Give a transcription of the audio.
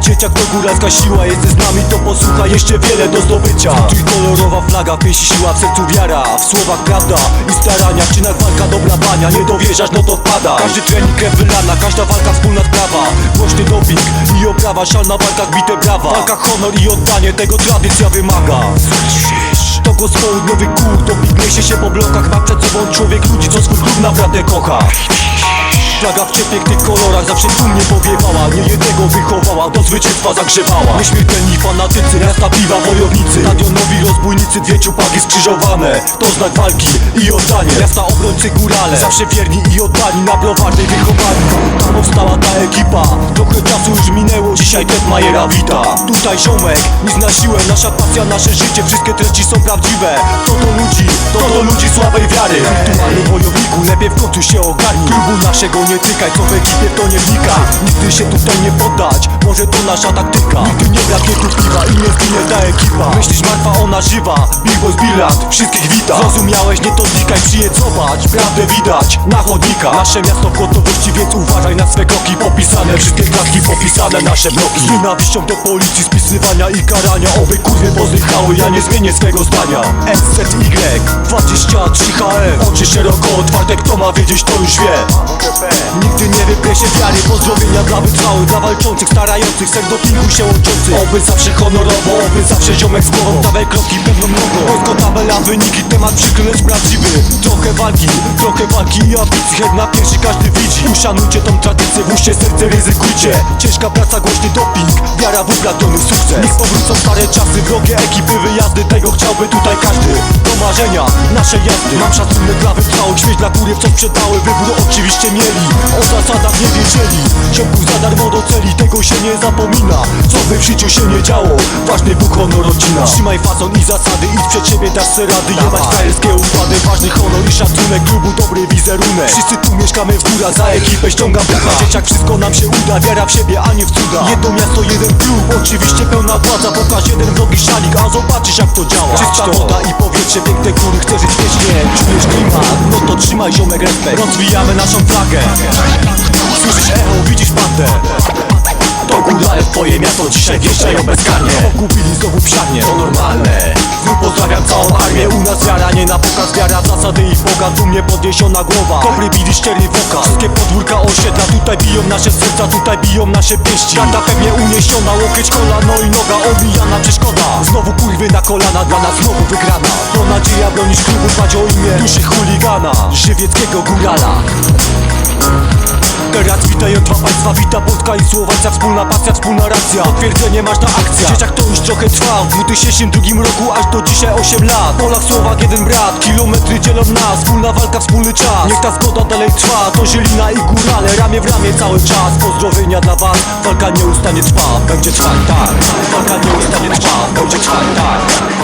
dzieciak to góralska siła Jesteś z nami to posłuchaj, jeszcze wiele do zdobycia. Trójkolorowa flaga, w siła, w sercu wiara. W słowach prawda i starania, w czynach walka dobra bania. Nie dowierzasz, no to wpada. Każdy trening krew wylana, każda walka wspólna sprawa. Głośny doping i oprawa, szal na walkach bite brawa. Walka honor i oddanie, tego tradycja wymaga. To głos południowy kół Doping niesie się po blokach Ma przed sobą człowiek ludzi, co swój klub naprawdę kocha Flaga w przepięknych kolorach zawsze dumnie powiewała Nie jednego wychowała, do zwycięstwa zagrzewała Nieśmiertelni fanatycy, miasta piwa, wojownicy. Stadionowi rozbójnicy, dwie ciupaki skrzyżowane. To znak walki i oddanie. Miasta obrońcy górale, zawsze wierni i oddani Na browarnej wychowani powstała ta ekipa. Trochę czasu już minęło, dzisiaj Ted Majera wita. Tutaj ziomek, nic na siłę Nasza pasja, nasze życie, wszystkie treści są prawdziwe. To do ludzi, to do ludzi słabej wiary? Aktualny wojowniku, lepiej w końcu się ogarnij. Klubu naszego nie tykaj, co w ekipie to nie wnikaj Nigdy się tutaj nie poddać, może to nasza taktyka. Nigdy nie braknie ona żywa, Big Boys wszystkich wita. Zrozumiałeś, nie to znikaj, przyjedź zobacz Prawdę widać, na chodnikach. Nasze miasto w gotowości, więc uważaj na swe kroki. Popisane, wszystkie klatki popisane, nasze bloki. Z nienawiścią do policji, spisywania i karania. Oby kurwy pozdychały, ja nie zmienię swego zdania. SZY, 23 HM Oczy szeroko otwarte, kto ma wiedzieć, to już wie. Nigdy nie wypie się wiary Pozdrowienia dla wytrwałych, dla walczących Starających, ser dopingu się łączących. Oby zawsze honorowo, oby zawsze ziomek z głową Dawaj kroki pewną nogą Wojsko, tabela, wyniki, temat przykry, lecz prawdziwy. Trochę walki, trochę walki i ambicji Chęt na pierwszy każdy widzi. Uszanujcie tą tradycję, włóżcie serce, ryzykujcie. Ciężka praca, głośny doping Wiara w upragniony sukces. Niech powrócą stare czasy, wrogie ekipy, wyjazdy Tego chciałby tutaj każdy. Do marzenia, nasze jazdy. Mam szacunek dla wytrwałych, śmieć dla kuriew, co sprzedały Wybór oczywiście mieli, o zasadach nie wiedzieli. Ziomków za darmo do celi, tego się nie zapomina. Co by w życiu się nie działo, ważny Bóg, honor, rodzina. Trzymaj fason i zasady, idź przed siebie, dasz se rady. Jebać frajerskie układy, ważny honor i szacunek Klubu dobry wizerunek. Wszyscy tu mieszkamy w górach, za ekipę ściągam bucha. Dzieciak wszystko nam się uda, wiara w siebie, a nie w cuda. Jedno miasto, jeden klub, oczywiście pełna władza. Pokaż jeden wrogi szalik, a zobaczysz jak to działa. Czysta woda i powietrze, piękne góry, chcesz żyć wiecznie. Czujesz klimat, no to trzymaj ziomek respekt. Rozwijamy naszą flagę. Słyszysz echo, widzisz bandę to górale twoje miasto dzisiaj wjeżdżają bezkarnie. Pogubili znowu psiarnie, to normalne. Znów pozdrawiam całą armię, u nas wiara nie na pokaz Wiara w zasady i Boga, dumnie podniesiona głowa. Dobry bili szczery wokal, wszystkie podwórka osiedla. Tutaj biją nasze serca, tutaj biją nasze pieści. Karta pewnie uniesiona, łokieć, kolano i noga Omijana przeszkoda, znowu kurwy na kolana Dla nas znowu wygrana, to nadzieja bronić klubu Dbać o imię duszy chuligana. Żywieckiego górala Teraz witają dwa państwa, wita Polska i Słowacja Wspólna pasja, wspólna racja, potwierdzenie masz na akcja Dzieciak to już trochę trwa, w 2002 roku aż do dzisiaj 8 lat. Polak, Słowak, jeden brat, kilometry dzielą nas. Wspólna walka, wspólny czas, niech ta zgoda dalej trwa. To Zielina i Górale, ramię w ramię cały czas. Pozdrowienia dla was, walka nie ustanie trwa, będzie trwać tak. Walka nie ustanie trwa, będzie trwać tak